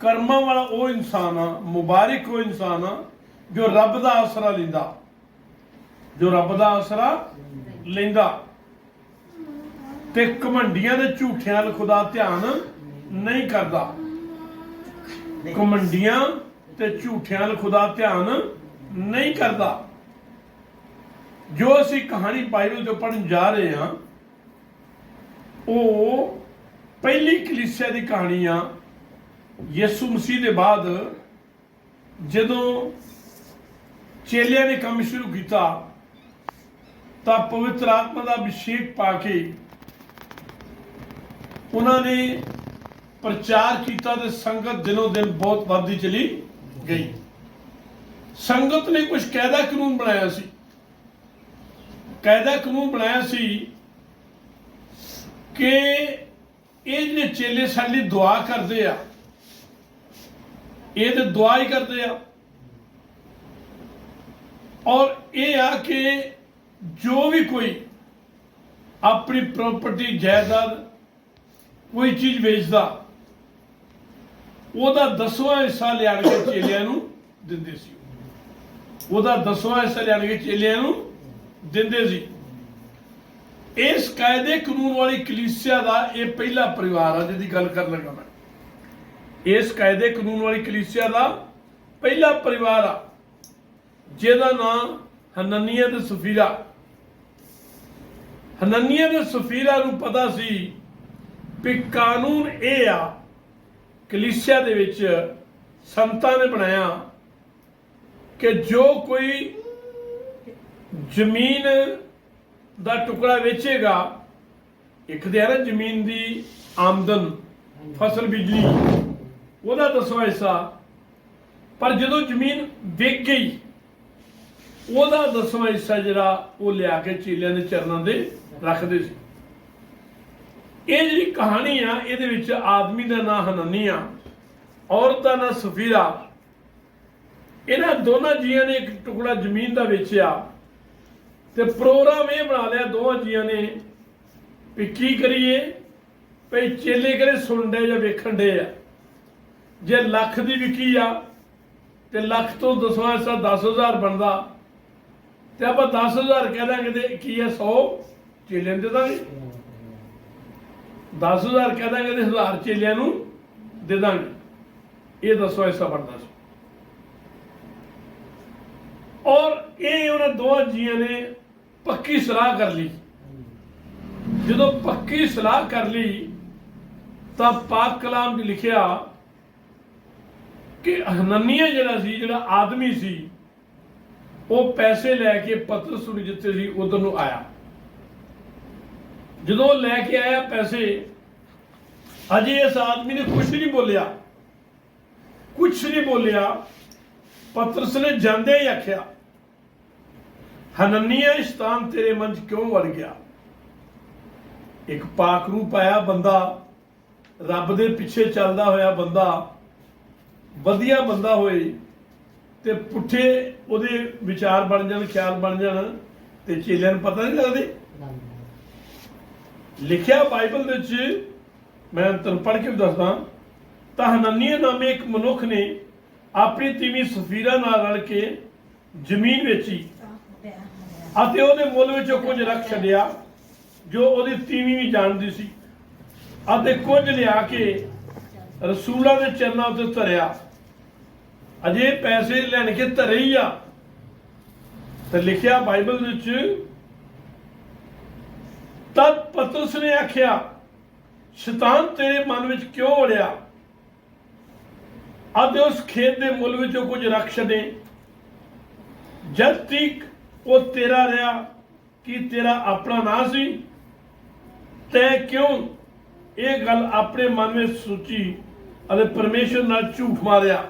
ਕਰਮਾਂ ਵਾਲਾ ਉਹ ਇਨਸਾਨ ਆ, ਮੁਬਾਰਕ ਉਹ ਇਨਸਾਨ ਆ, ਜੋ ਰੱਬ ਦਾ ਆਸਰਾ ਲੈਂਦਾ। ਜੋ ਰੱਬ ਦਾ ਆਸਰਾ ਲੈਂਦਾ। ਤੇ ਕਮੰਡੀਆਂ ਦੇ ਝੂਠਿਆਂ ਵੱਲ ਖੁਦਾ ਧਿਆਨ ਨਹੀਂ ਕਰਦਾ। ਕਮੰਡੀਆਂ ਤੇ ਝੂਠਿਆਂ ਵੱਲ ਖੁਦਾ ਧਿਆਨ ਨਹੀਂ ਕਰਦਾ। ਜੋ ਅਸੀਂ ਕਹਾਣੀ ਬਾਈਬਲ ਤੋਂ ਪੜਨ ਜਾ ਰਹੇ ਹਾਂ, ਉਹ ਪਹਿਲੀ ਕਲੀਸਿਆ ਦੀ ਕਹਾਣੀ ਆ ਯਿਸੂ ਮਸੀਹ ਦੇ ਬਾਅਦ ਜਦੋਂ ਚੇਲਿਆਂ ਨੇ ਕੰਮ ਸ਼ੁਰੂ ਕੀਤਾ, ਤਾਂ ਪਵਿੱਤਰ ਆਤਮਾ ਦਾ ਅਭਿਸ਼ੇਕ ਪਾ ਕੇ ਉਹਨਾਂ ਨੇ ਪ੍ਰਚਾਰ ਕੀਤਾ ਤੇ ਸੰਗਤ ਦਿਨੋਂ ਦਿਨ ਬਹੁਤ ਵੱਧਦੀ ਚਲੀ ਗਈ। ਸੰਗਤ ਨੇ ਕੁਝ ਕਾਇਦਾ ਕਾਨੂੰਨ ਬਣਾਇਆ ਸੀ। ਕਾਇਦਾ ਕਾਨੂੰਨ ਬਣਾਇਆ ਸੀ ਕਿ ਇਹ ਜਿਹੜੇ ਚੇਲੇ ਸਾਡੇ ਲਈ ਦੁਆ ਕਰਦੇ ਆ ਇਹ ਤੇ ਦੁਆ ਹੀ ਕਰਦੇ ਆ। ਔਰ ਇਹ ਆ ਕਿ ਜੋ ਵੀ ਕੋਈ ਆਪਣੀ ਪ੍ਰਾਪਰਟੀ ਜਾਇਦਾਦ ਕੋਈ ਚੀਜ਼ ਵੇਚਦਾ, ਉਹਦਾ ਦਸਵਾਂ ਹਿੱਸਾ ਲਿਆ ਕੇ ਚੇਲਿਆਂ ਨੂੰ ਦਿੰਦੇ ਸੀ। ਉਹਦਾ ਦਸਵਾਂ ਹਿੱਸਾ ਲਿਆ ਕੇ ਚੇਲਿਆਂ ਨੂੰ ਦਿੰਦੇ ਸੀ। ਇਸ ਕਾਇਦੇ ਕਾਨੂੰਨ ਵਾਲੀ ਕਲੀਸਿਆ ਦਾ ਇਹ ਪਹਿਲਾ ਪਰਿਵਾਰ ਆ, ਜਿਹਦੀ ਗੱਲ ਕਰਨ ਲੱਗਾ ਮੈਂ। ਇਸ ਕਾਇਦੇ ਕਾਨੂੰਨ ਵਾਲੀ ਕਲੀਸਿਆ ਦਾ ਪਹਿਲਾ ਪਰਿਵਾਰ ਆ, ਜਿਹਦਾ ਨਾਮ ਹਨਨੀਆ ਤੇ ਸਫੀਰਾ। ਹਨਨੀਆ ਤੇ ਸਫੀਰਾ ਨੂੰ ਪਤਾ ਸੀ ਕਿ ਕਾਨੂੰਨ ਇਹ ਆ, ਕਲੀਸਿਆ ਦੇ ਵਿੱਚ ਸੰਤਾਂ ਨੇ ਬਣਾਇਆ ਕਿ ਜੋ ਕੋਈ ਜ਼ਮੀਨ ਦਾ ਟੁਕੜਾ ਵੇਚੇਗਾ, ਇੱਕ ਤੇ ਹੈ ਨਾ ਜ਼ਮੀਨ ਦੀ ਆਮਦਨ, ਫਸਲ ਬਿਜਲੀ ਉਹਦਾ ਦਸਵਾਂ ਹਿੱਸਾ। ਪਰ ਜਦੋਂ ਜ਼ਮੀਨ ਵਿਕ ਗਈ, ਉਹਦਾ ਦਸਵਾਂ ਹਿੱਸਾ ਜਿਹੜਾ ਉਹ ਲਿਆ ਕੇ ਚੇਲਿਆਂ ਦੇ ਚਰਨਾਂ ਦੇ ਰੱਖਦੇ ਸੀ। ਇਹ ਜਿਹੜੀ ਕਹਾਣੀ ਆ, ਇਹਦੇ ਵਿੱਚ ਆਦਮੀ ਦਾ ਨਾਂ ਹਨਨੀਆ ਔਰਤ ਦਾ ਨਾਂ ਸਫੀਰਾ। ਇਹਨਾਂ ਦੋਨਾਂ ਜੀਆਂ ਨੇ ਇੱਕ ਟੁਕੜਾ ਜ਼ਮੀਨ ਦਾ ਵੇਚਿਆ ਤੇ ਪ੍ਰੋਗਰਾਮ ਇਹ ਬਣਾ ਲਿਆ ਦੋਵਾਂ ਜੀਆਂ ਨੇ ਵੀ ਕੀ ਕਰੀਏ? ਭਈ ਚੇਲੇ ਕਿਹੜੇ ਸੁਣਦੇ ਜਾਂ ਵੇਖਣ ਦੇ ਆ? ਜੇ ਲੱਖ ਦੀ ਵਿਕੀ ਆ, ਤੇ ਲੱਖ ਤੋਂ ਦਸਵਾਂ ਹਿੱਸਾ 10000 ਬਣਦਾ, ਤੇ ਆਪਾਂ 10000 ਕਹਿ ਦਾਂਗੇ ਤੇ ਕੀ ਹੈ 100 ਚੇਲਿਆਂ ਦੇ ਦਾਂਗੇ। 10000 ਕਹਿ ਦਾਂਗੇ ਤੇ 1000 ਚੇਲਿਆਂ ਨੂੰ ਦੇ ਦਾਂਗੇ। ਇਹ ਦਸਵਾਂ ਹਿੱਸਾ ਬਣਦਾ ਸੀ। ਔਰ ਇਹ ਉਹਨਾਂ ਦੋਵਾਂ ਜੀਆਂ ਨੇ ਪੱਕੀ ਸਲਾਹ ਕਰ ਲਈ। ਜਦੋਂ ਪੱਕੀ ਸਲਾਹ ਕਰ ਲਈ, ਤਾਂ ਪਾਕ ਕਲਾਮ 'ਚ ਲਿਖਿਆ ਕਿ ਹਨਨੀਆ ਜਿਹੜਾ ਸੀ, ਜਿਹੜਾ ਆਦਮੀ ਸੀ, ਉਹ ਪੈਸੇ ਲੈ ਕੇ ਪਤਰਸ ਨੂੰ ਜਿੱਥੇ ਸੀ, ਉਧਰ ਨੂੰ ਆਇਆ। ਜਦੋਂ ਲੈ ਕੇ ਆਇਆ ਪੈਸੇ, ਅਜੇ ਇਸ ਆਦਮੀ ਨੇ ਕੁਝ ਨਹੀਂ ਬੋਲਿਆ। ਕੁਝ ਨਹੀਂ ਬੋਲਿਆ। ਪਤਰਸ ਨੇ ਜਾਂਦੇ ਹੀ ਆਖਿਆ ਹਨਨੀਆ ਸ਼ੈਤਾਨ ਤੇਰੇ ਮਨ 'ਚ ਕਿਉਂ ਵੜ ਗਿਆ? ਇੱਕ ਪਾਕ ਰੂਪ ਆਇਆ ਬੰਦਾ, ਰੱਬ ਦੇ ਪਿੱਛੇ ਚੱਲਦਾ ਹੋਇਆ ਬੰਦਾ ਵਧੀਆ ਬੰਦਾ ਹੋਏ ਤੇ ਪੁੱਠੇ ਉਹਦੇ ਵਿਚਾਰ ਬਣ ਜਾਣ, ਖਿਆਲ ਬਣ ਜਾਣ ਤੇ ਚੇਲਿਆਂ ਨੂੰ ਪਤਾ ਨਹੀਂ ਲੱਗਦੇ। ਲਿਖਿਆ ਬਾਈਬਲ ਦੇ ਵਿੱਚ, ਮੈਂ ਤੁਹਾਨੂੰ ਪੜ੍ਹ ਕੇ ਵੀ ਦੱਸਦਾ, ਤਾਂ ਹਨਨੀਆ ਨਾਮੇ ਇੱਕ ਮਨੁੱਖ ਨੇ ਆਪਣੀ ਤੀਵੀਂ ਸਫੀਰਾ ਨਾਲ ਰਲ ਕੇ ਜ਼ਮੀਨ ਵੇਚੀ ਅਤੇ ਉਹਦੇ ਮੁੱਲ ਵਿੱਚੋਂ ਕੁਝ ਰੱਖ ਛੱਡਿਆ, ਜੋ ਉਹਦੀ ਤੀਵੀਂ ਵੀ ਜਾਣਦੀ ਸੀ। ਅਤੇ ਕੁਝ ਲਿਆ ਕੇ ਰਸੂਲਾਂ ਦੇ ਚਰਨਾਂ ਉੱਤੇ ਧਰਿਆ। ਅਜੇ ਪੈਸੇ ਲੈਣ ਕੇ ਧਰੇ ਹੀ ਆ। ਤੇ ਲਿਖਿਆ ਬਾਈਬਲ ਵਿੱਚ, ਤਦ ਪਤਰਸ ਨੇ ਆਖਿਆ, ਸ਼ੈਤਾਨ ਤੇਰੇ ਮਨ ਵਿੱਚ ਕਿਉਂ ਵੜਿਆ? ਅਤੇ ਉਸ ਖੇਤ ਦੇ ਮੁੱਲ ਵਿੱਚੋਂ ਕੁਝ ਰੱਖ ਛੱਡੇ। ਜਦ ਤੀਕ ਉਹ ਤੇਰਾ ਰਿਹਾ ਕਿ ਤੇਰਾ ਆਪਣਾ ਨਾਂ ਸੀ ਤੈ ਕਿਉਂ ਇਹ ਗੱਲ ਆਪਣੇ ਮਨ ਵਿੱਚ ਸੋਚੀ ਅਤੇ ਪਰਮੇਸ਼ਰ ਨਾਲ ਝੂਠ ਮਾਰਿਆ?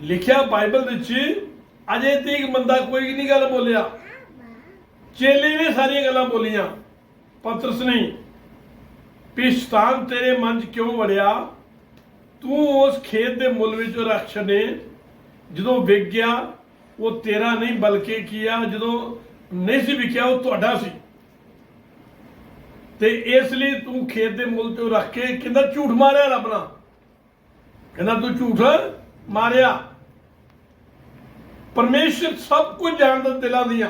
ਲਿਖਿਆ ਬਾਈਬਲ ਵਿੱਚ, ਅਜੇ ਤੀਕ ਬੰਦਾ ਕੋਈ ਨਹੀਂ ਗੱਲ ਬੋਲਿਆ। ਚੇਲੇ ਨੇ ਸਾਰੀਆਂ ਗੱਲਾਂ ਬੋਲੀਆਂ। ਪਤਰਸ ਨੇ, ਪਿਸ਼ਤਾਨ ਤੇਰੇ ਮਨ 'ਚ ਕਿਉਂ ਵੜਿਆ? ਤੂੰ ਉਸ ਖੇਤ ਦੇ ਮੁੱਲ ਵਿੱਚ ਰੱਖ ਛੱਡੇ ਜਦੋਂ ਵਿਕ ਗਿਆ ਉਹ ਤੇਰਾ ਨਹੀਂ, ਬਲਕਿ ਕੀ ਆ? ਜਦੋਂ ਨਹੀਂ ਸੀ ਵਿਕਿਆ, ਉਹ ਤੁਹਾਡਾ ਸੀ। ਤੇ ਇਸ ਲਈ ਤੂੰ ਖੇਤ ਦੇ ਮੁੱਲ ਤੋਂ ਰੱਖ ਕੇ ਕਹਿੰਦਾ ਝੂਠ ਮਾਰਿਆ ਰੱਬ ਨਾਲ। ਕਹਿੰਦਾ ਤੂੰ ਝੂਠ ਮਾਰਿਆ। ਪਰਮੇਸ਼ਰ ਸਭ ਕੁਝ ਜਾਣਦਾ ਦਿਲਾਂ ਦੀਆਂ।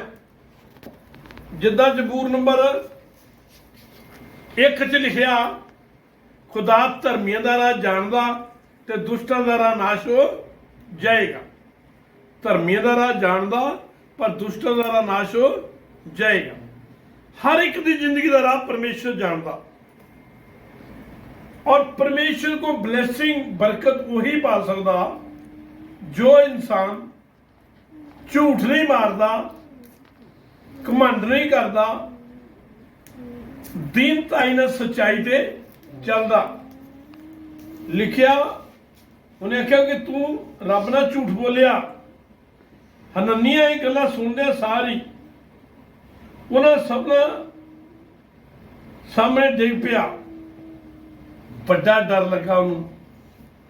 ਜਿੱਦਾਂ ਜਬੂਰ ਨੰਬਰ 1 ਚ ਲਿਖਿਆ, ਖੁਦਾ ਧਰਮੀਆਂ ਦਾ ਰਾਹ ਜਾਣਦਾ ਤੇ ਦੁਸ਼ਟਾਂ ਦਾ ਰਾਹ ਨਾਸ਼ ਹੋ ਜਾਏਗਾ। ਧਰਮੀਆਂ ਦਾ ਰਾਹ ਜਾਣਦਾ, ਪਰ ਦੁਸ਼ਟਾਂ ਦਾ ਰਾਹ ਨਾਸ਼ ਹੋ ਜਾਏਗਾ। ਹਰ ਇੱਕ ਦੀ ਜ਼ਿੰਦਗੀ ਦਾ ਰਾਹ ਪਰਮੇਸ਼ਰ ਜਾਣਦਾ। ਔਰ ਪਰਮੇਸ਼ਰ ਕੋ ਬਲੇਸਿੰਗ ਬਰਕਤ ਉਹੀ ਪਾ ਸਕਦਾ ਜੋ ਇਨਸਾਨ ਝੂਠ ਨਹੀਂ ਮਾਰਦਾ ਕਮੰਡ ਨਹੀਂ ਕਰਦਾ ਦੀਨਤਾਈ ਨਾਲ ਸਚਾਈ ਤੇ ਚੱਲਦਾ। ਲਿਖਿਆ, ਉਹਨੇ ਆਖਿਆ ਕਿ ਤੂੰ ਰੱਬ ਨਾਲ ਝੂਠ ਬੋਲਿਆ। ਹਨਨੀਆਂ ਇਹ ਗੱਲਾਂ ਸੁਣਦੇ ਸਾਰੀ ਉਹਨਾਂ ਸਭ ਸਭਨਾਂ ਸਾਹਮਣੇ ਡਿੱਗ ਪਿਆ। ਵੱਡਾ ਡਰ ਲੱਗਾ ਉਹਨੂੰ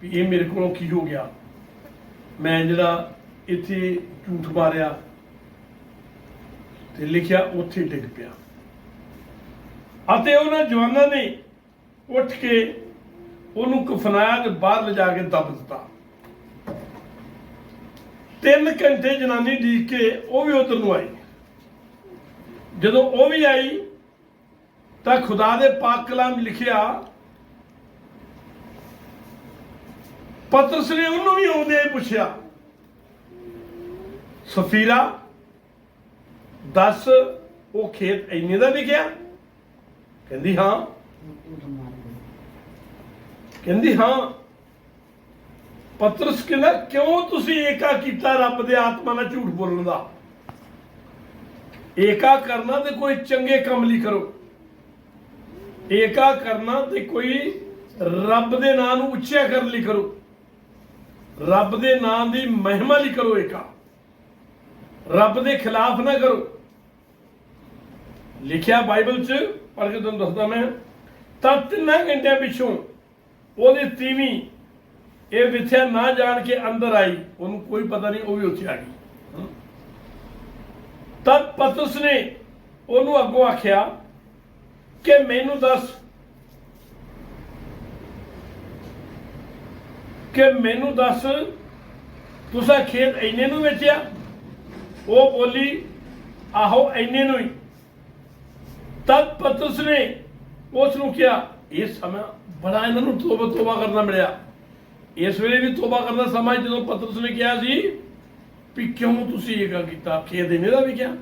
ਵੀ ਇਹ ਮੇਰੇ ਕੋਲੋਂ ਕੀ ਹੋ ਗਿਆ? ਮੈਂ ਜਿਹੜਾ ਇੱਥੇ ਝੂਠ ਮਾਰਿਆ ਤੇ ਲਿਖਿਆ ਉੱਥੇ ਡਿੱਗ ਪਿਆ। ਅਤੇ ਉਹਨਾਂ ਜਵਾਨਾਂ ਨੇ ਉੱਠ ਕੇ ਉਹਨੂੰ ਕਫਨਾਇਆ ਤੇ ਬਾਹਰ ਲਿਜਾ ਕੇ ਦੱਬ ਦਿੱਤਾ। ਤਿੰਨ ਘੰਟੇ ਜਨਾਨੀ ਡੀਕ ਕੇ ਉਹ ਵੀ ਉਧਰ ਨੂੰ ਆਈ। ਜਦੋਂ ਉਹ ਵੀ ਆਈ ਤਾਂ ਖੁਦਾ ਦੇ ਪਾਕ ਕਲਾਮ ਲਿਖਿਆ ਪਤਰਸ ਨੇ ਉਹਨੂੰ ਵੀ ਆਉਂਦੇ ਪੁੱਛਿਆ, ਸਫੀਰਾ, ਦੱਸ, ਉਹ ਖੇਤ ਇੰਨੇ ਦਾ ਵਿਕਿਆ? ਕਹਿੰਦੀ, ਹਾਂ। ਕਹਿੰਦੀ, ਹਾਂ। ਪਤਰਸ ਕਹਿੰਦਾ, ਕਿਉਂ ਤੁਸੀਂ ਏਕਾ ਕੀਤਾ ਰੱਬ ਦੇ ਆਤਮਾ ਨਾਲ ਝੂਠ ਬੋਲਣ ਦਾ? ਏਕਾ ਕਰਨਾ ਤੇ ਕੋਈ ਚੰਗੇ ਕੰਮ ਲਈ ਕਰੋ। ਏਕਾ ਕਰਨਾ ਤੇ ਕੋਈ ਰੱਬ ਦੇ ਨਾਂ ਨੂੰ ਉੱਚਾ ਕਰਨ ਲਈ ਕਰੋ। ਰੱਬ ਦੇ ਨਾਂ ਦੀ ਮਹਿਮਾ ਲਈ ਕਰੋ ਏਕਾ ਰੱਬ ਦੇ ਖਿਲਾਫ ਨਾ ਕਰੋ ਲਿਖਿਆ ਬਾਈਬਲ 'ਚ, ਪੜ੍ਹ ਕੇ ਤੁਹਾਨੂੰ ਦੱਸਦਾ ਮੈਂ, ਤਾਂ ਤਿੰਨਾਂ ਘੰਟਿਆਂ ਪਿੱਛੋਂ ਉਹਦੀ ਤੀਵੀਂ ਇਹ ਵਿਥਿਆ ਨਾ ਜਾਣ ਕੇ ਅੰਦਰ ਆਈ, ਉਹਨੂੰ ਕੋਈ ਪਤਾ ਨਹੀਂ, ਉਹ ਵੀ ਉੱਥੇ ਆ ਗਈ ਹਮ। ਤਦ ਪਤਰਸ ਨੇ ਉਹਨੂੰ ਅੱਗੋਂ ਆਖਿਆ ਕਿ ਮੈਨੂੰ ਦੱਸ ਕਿ ਮੈਨੂੰ ਦੱਸ, ਤੁਸੀਂ ਖੇਤ ਇੰਨੇ ਨੂੰ ਵੇਚਿਆ? ਉਹ ਬੋਲੀ, ਆਹੋ ਇੰਨੇ ਨੂੰ ਹੀ। ਤਦ ਪਤਰਸ ਨੇ ਉਸ ਨੂੰ ਕਿਹਾ ਇਹ ਸਮਾਂ ਬੜਾ ਇਹਨਾਂ ਨੂੰ ਤੋਬਾ ਤੋਬਾ ਕਰਨਾ ਮਿਲਿਆ। ਇਸ ਵੇਲੇ ਵੀ ਤੋਬਾ ਕਰਨ ਸਮਾਂ ਜਦੋਂ ਪਤਰਸ ਨੇ ਕਿਹਾ ਸੀ ਵੀ ਕਿਉਂ ਤੁਸੀਂ ਇਹ ਗੱਲ ਕੀਤਾ? ਖੇਤ ਇੰਨੇ ਦਾ ਵੀ ਕਿਹਾ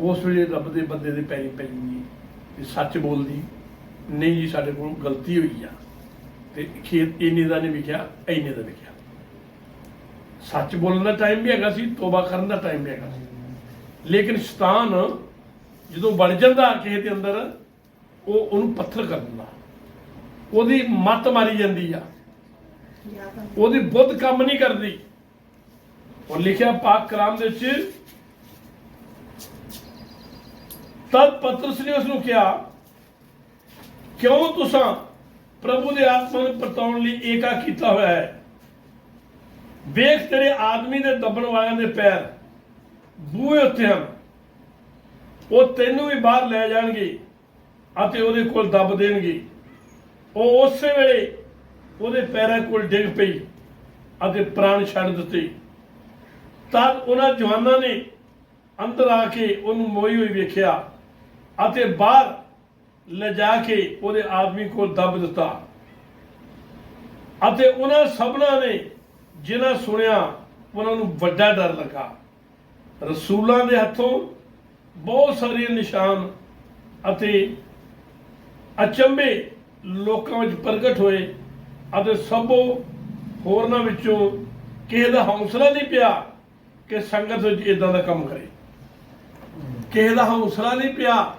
ਉਸ ਵੇਲੇ ਰੱਬ ਦੇ ਬੰਦੇ ਦੇ ਪੈਰੀ ਪੈ ਜੀ ਸੱਚ ਬੋਲਦੀ। ਨਹੀਂ ਜੀ, ਸਾਡੇ ਕੋਲ ਗਲਤੀ ਹੋਈ ਆ। ਤੇ ਖੇਤ ਇੰਨੇ ਦਾ ਨਹੀਂ ਵਿਕਿਆ ਇੰਨੇ ਦਾ ਵਿਕਿਆ ਸੱਚ ਬੋਲਣ ਦਾ ਟਾਈਮ ਵੀ ਹੈਗਾ ਸੀ, ਤੋਬਾ ਕਰਨ ਦਾ ਟਾਈਮ ਵੀ ਹੈਗਾ ਸੀ। ਲੇਕਿਨ ਸ਼ੈਤਾਨ ਜਦੋਂ ਵੜ ਜਾਂਦਾ ਕਿਸੇ ਦੇ ਅੰਦਰ, ਉਹ ਉਹਨੂੰ ਪੱਥਰ ਕਰ ਦਿੰਦਾ। ਉਹਦੀ ਮੱਤ ਮਾਰੀ ਜਾਂਦੀ ਆ। ਉਹਦੀ ਬੁੱਧ ਕੰਮ ਨਹੀਂ ਕਰਦੀ। ਉਹ ਲਿਖਿਆ ਪਾਕ ਕਲਾਮ ਦੇ ਵਿੱਚ, ਤਦ ਪਤਰਸ ਨੇ ਉਸ ਨੂੰ ਕਿਹਾ, ਕਿਉਂ ਤੁਸੀਂ ਪ੍ਰਭੂ ਦੇ ਆਤਮਾ ਨੂੰ ਪਰਤਾਉਣ ਲਈ ਏਕਾ ਕੀਤਾ ਹੋਇਆ ਹੈ। ਵੇਖ ਤੇਰੇ ਆਦਮੀ ਦੇ ਦੱਬਣ ਵਾਲਿਆਂ ਦੇ ਪੈਰ ਬੂਹੇ ਉੱਤੇ ਹਨ। ਉਹ ਤੈਨੂੰ ਵੀ ਬਾਹਰ ਲੈ ਜਾਣਗੇ ਅਤੇ ਉਹਦੇ ਕੋਲ ਦੱਬ ਦੇਣਗੇ। ਉਹ ਉਸੇ ਵੇਲੇ ਉਹਦੇ ਪੈਰਾਂ ਕੋਲ ਡਿੱਗ ਪਈ ਅਤੇ ਪ੍ਰਾਣ ਛੱਡ ਦਿੱਤੇ। ਤਦ ਉਹਨਾਂ ਜਵਾਨਾਂ ਨੇ ਅੰਦਰ ਆ ਕੇ ਉਹਨੂੰ ਮੋਈ ਹੋਈ ਵੇਖਿਆ ਅਤੇ ਬਾਹਰ ਲਿਜਾ ਕੇ ਉਹਦੇ ਆਦਮੀ ਕੋਲ ਦੱਬ ਦਿੱਤਾ। ਅਤੇ ਉਹਨਾਂ ਸਭਨਾਂ ਨੇ ਜਿਨ੍ਹਾਂ ਸੁਣਿਆ, ਉਹਨਾਂ ਨੂੰ ਵੱਡਾ ਡਰ ਲੱਗਾ। ਰਸੂਲਾਂ ਦੇ ਹੱਥੋਂ ਬਹੁਤ ਸਾਰੇ ਨਿਸ਼ਾਨ ਅਤੇ ਅਚੰਭੇ ਲੋਕਾਂ ਵਿੱਚ ਪ੍ਰਗਟ ਹੋਏ ਅਤੇ ਸਭੋ ਹੋਰਨਾਂ ਵਿੱਚੋਂ ਕਿਸੇ ਦਾ ਹੌਸਲਾ ਨਹੀਂ ਪਿਆ ਕਿ ਸੰਗਤ ਵਿੱਚ ਇਦਾਂ ਦਾ ਕੰਮ ਕਰੇ। ਕਿਸੇ ਦਾ ਹੌਸਲਾ ਨਹੀਂ ਪਿਆ।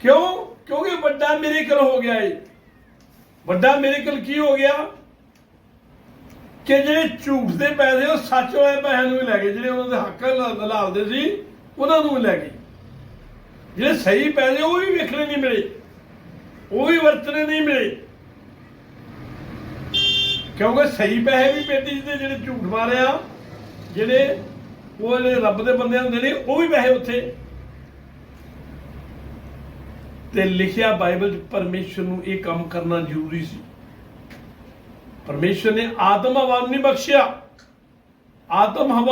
ਕਿਉਂ? ਕਿਉਂਕਿ ਵੱਡਾ ਮਿਰੇਕਲ ਹੋ ਗਿਆ ਏ। ਵੱਡਾ ਮਿਰੇਕਲ ਕੀ ਹੋ ਗਿਆ? ਕਿ ਜਿਹੜੇ ਝੂਠ ਦੇ ਪੈਸੇ ਉਹ ਸੱਚ ਵਾਲੇ ਪੈਸਿਆਂ ਨੂੰ ਵੀ ਲੈ ਗਏ, ਜਿਹੜੇ ਉਹਨਾਂ ਦੇ ਹੱਕ ਲ- ਸੀ, ਉਹਨਾਂ ਨੂੰ ਵੀ ਲੈ ਗਏ। ਜਿਹੜੇ ਸਹੀ ਪੈਸੇ ਉਹ ਵੀ ਵੇਖਣੇ ਨਹੀਂ ਮਿਲੇ, ਉਹ ਵੀ ਵਰਤਣੇ ਨਹੀਂ ਮਿਲੇ। ਕਿਉਂਕਿ ਸਹੀ ਪੈਸੇ ਵੀ ਪੇਟੀ 'ਚ ਜਿਹੜੇ ਝੂਠ ਮਾਰਿਆ, ਜਿਹੜੇ ਉਹ ਜਿਹੜੇ ਰੱਬ ਦੇ ਬੰਦੇ ਹੁੰਦੇ ਨੇ, ਉਹ ਵੀ ਪੈਸੇ ਉੱਥੇ ਤੇ ਲਿਖਿਆ ਬਾਈਬਲ 'ਚ ਪਰਮੇਸ਼ਰ ਨੂੰ ਇਹ ਕੰਮ ਕਰਨਾ ਜ਼ਰੂਰੀ ਸੀ। ਪਰਮੇਸ਼ਰ ਨੇ ਆਤਮ ਹਵਾ ਨੂੰ ਨਹੀਂ ਬਖਸ਼ਿਆ। ਆਤਮ ਹਵਾ